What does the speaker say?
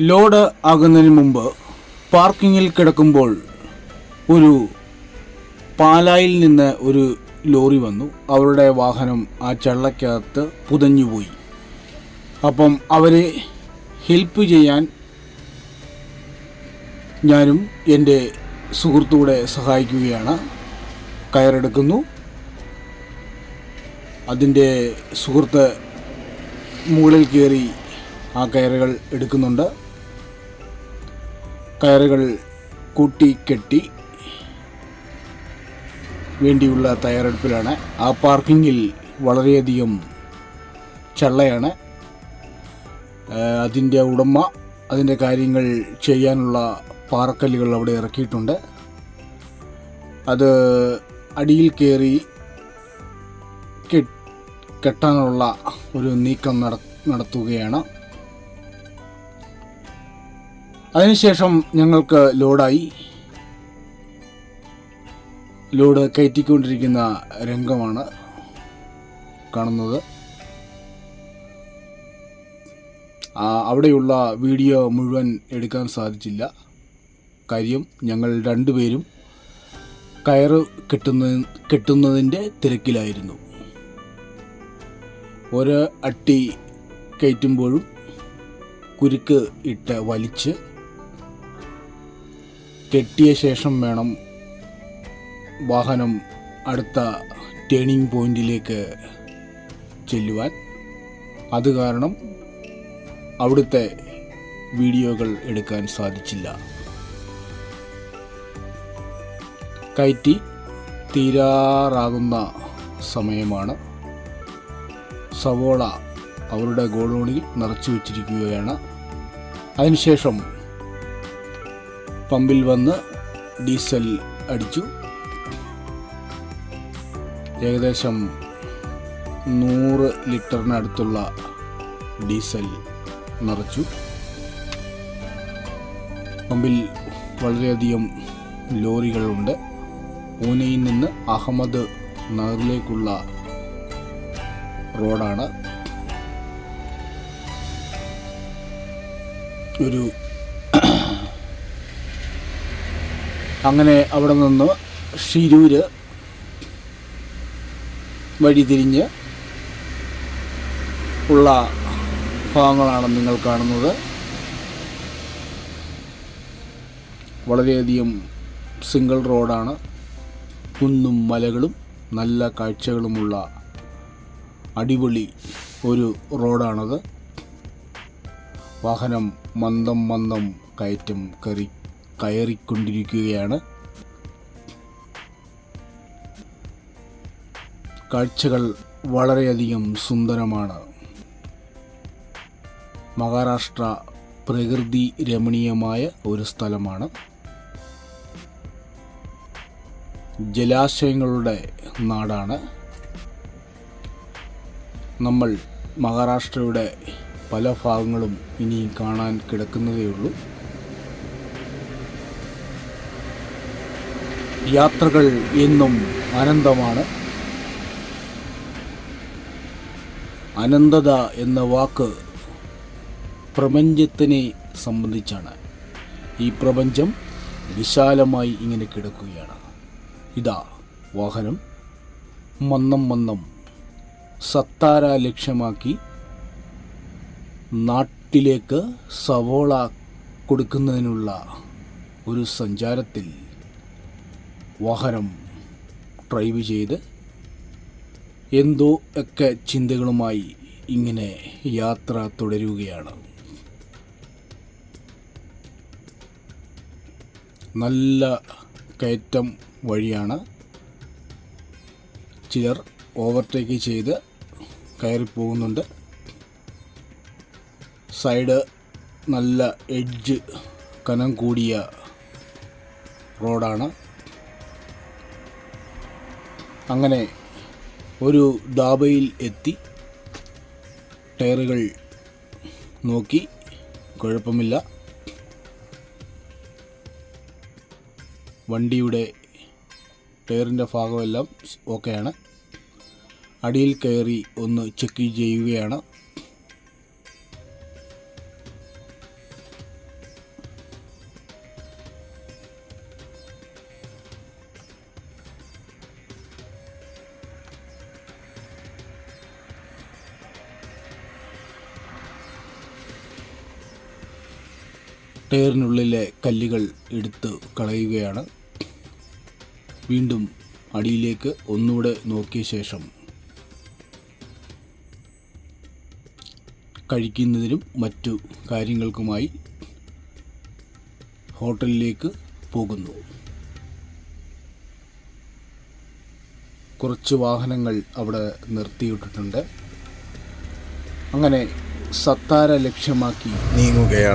Load ആകുന്നതിന് മുമ്പ് പാർക്കിങ്ങിൽ കിടക്കുമ്പോൾ ഒരു പാലായിൽ നിന്ന് ഒരു ലോറി വന്നു. അവരുടെ വാഹനം ആ ചള്ളക്കകത്ത് പുതഞ്ഞുപോയി അപ്പം അവരെ ഹെൽപ്പ് ചെയ്യാൻ ഞാനും എന്റെ സുഹൃത്തൂടെ സഹായിക്കുകയാണ്. കയറെടുക്കുന്നു. അതിന്റെ സുഹൃത്ത് മുകളിൽ കയറി ആ കയറുകൾ എടുക്കുന്നുണ്ട്. കയറുകൾ കൂട്ടി കെട്ടി വേണ്ടിയുള്ള തയ്യാറെടുപ്പിലാണ്. ആ പാർക്കിങ്ങിൽ വളരെയധികം ചള്ളയാണ്. അതിന്റെ ഉടമ അതിന്റെ കാര്യങ്ങൾ ചെയ്യാനുള്ള പാറക്കല്ലുകൾ അവിടെ ഇറക്കിയിട്ടുണ്ട്. അത് അടിയിൽ കയറി കെട്ടാനുള്ള ഒരു നീക്കം നട നടത്തുകയാണ്. അതിനുശേഷം ഞങ്ങൾക്ക് ലോഡായി. ലോഡ് കയറ്റിക്കൊണ്ടിരിക്കുന്ന രംഗമാണ് കാണുന്നത്. അവിടെയുള്ള വീഡിയോ മുഴുവൻ എടുക്കാൻ സാധിച്ചില്ല. കാര്യം ഞങ്ങൾ രണ്ടുപേരും കയറ് കെട്ടുന്ന കെട്ടുന്നതിന്റെ തിരക്കിലായിരുന്നു. ഒരു അട്ടി കയറ്റുമ്പോഴും കുരുക്ക് ഇട്ട് വലിച്ച് കെട്ടിയ ശേഷം വേണം വാഹനം അടുത്ത ടേണിംഗ് പോയിന്റിലേക്ക് ചെല്ലുവാൻ. അത് കാരണം അവിടുത്തെ വീഡിയോകൾ എടുക്കാൻ സാധിച്ചില്ല. കയറ്റി തീരാറാകുന്ന സമയമാണ്. സവോള അവരുടെ ഗോഡൗണിൽ നിറച്ചു വച്ചിരിക്കുകയാണ്. അതിനുശേഷം പമ്പിൽ വന്ന് ഡീസൽ അടിച്ചു. ഏകദേശം നൂറ് ലിറ്ററിനടുത്തുള്ള ഡീസൽ നിറച്ചു. പമ്പിൽ വളരെയധികം ലോറികളുണ്ട്. പൂനെയിൽ നിന്ന് അഹമ്മദ് നഗറിലേക്കുള്ള റോഡാണ്. ഒരു അങ്ങനെ അവിടെ നിന്ന് ഷിരൂർ വഴി തിരിഞ്ഞ് ഉള്ള ഭാഗങ്ങളാണ് നിങ്ങൾ കാണുന്നത്. വളരെയധികം സിംഗിൾ റോഡാണ്. കുന്നും മലകളും നല്ല കാഴ്ചകളുമുള്ള അടിപൊളി ഒരു റോഡാണത്. വാഹനം മന്ദം മന്ദം കയറ്റം കയറി കയറിക്കൊണ്ടിരിക്കുകയാണ്. കാഴ്ചകൾ വളരെയധികം സുന്ദരമാണ്. മഹാരാഷ്ട്ര പ്രകൃതി രമണീയമായ ഒരു സ്ഥലമാണ്. ജലാശയങ്ങളുടെ നാടാണ്. നമ്മൾ മഹാരാഷ്ട്രയുടെ പല ഭാഗങ്ങളും ഇനിയും കാണാൻ കിടക്കുന്നതേയുള്ളൂ. യാത്രകൾ എന്നും അനന്തമാണ്. അനന്തത എന്ന വാക്ക് പ്രപഞ്ചത്തിനെ സംബന്ധിച്ചാണ്. ഈ പ്രപഞ്ചം വിശാലമായി ഇങ്ങനെ കിടക്കുകയാണ്. ഇതാ വാഹനം. മന്നം മന്നം സത്താര ലക്ഷ്യമാക്കി നാട്ടിലേക്ക് സവോള കൊടുക്കുന്നതിനുള്ള ഒരു സഞ്ചാരത്തിൽ വാഹനം ഡ്രൈവ് ചെയ്ത് എന്തോ ഒക്കെ ചിന്തകളുമായി ഇങ്ങനെ യാത്ര തുടരുകയാണ്. നല്ല കയറ്റം വഴിയാണ് ചിലർ ഓവർടേക്ക് ചെയ്ത് കയറിപ്പോകുന്നുണ്ട് സൈഡ് നല്ല എഡ്ജ് കനം കൂടിയ റോഡാണ്. അങ്ങനെ ഒരു ദാബയിൽ എത്തി. ടയറുകൾ നോക്കി. കുഴപ്പമില്ല. വണ്ടിയുടെ ടയറിന്റെ ഭാഗമെല്ലാം ഓക്കെയാണ്. അടിയിൽ കയറി ഒന്ന് ചെക്ക് ചെയ്യുകയാണ്. ടയറിനുള്ളിലെ കല്ലുകൾ എടുത്ത് കളയുകയാണ്. വീണ്ടും അടിയിലേക്ക് ഒന്നുകൂടെ നോക്കിയ ശേഷം കഴിക്കുന്നതിനും മറ്റു കാര്യങ്ങൾക്കുമായി ഹോട്ടലിലേക്ക് പോകുന്നു. കുറച്ച് വാഹനങ്ങൾ അവിടെ നിർത്തിയിട്ടിട്ടുണ്ട്. അങ്ങനെ സത്താര ലക്ഷ്യമാക്കി നീങ്ങുകയാണ്.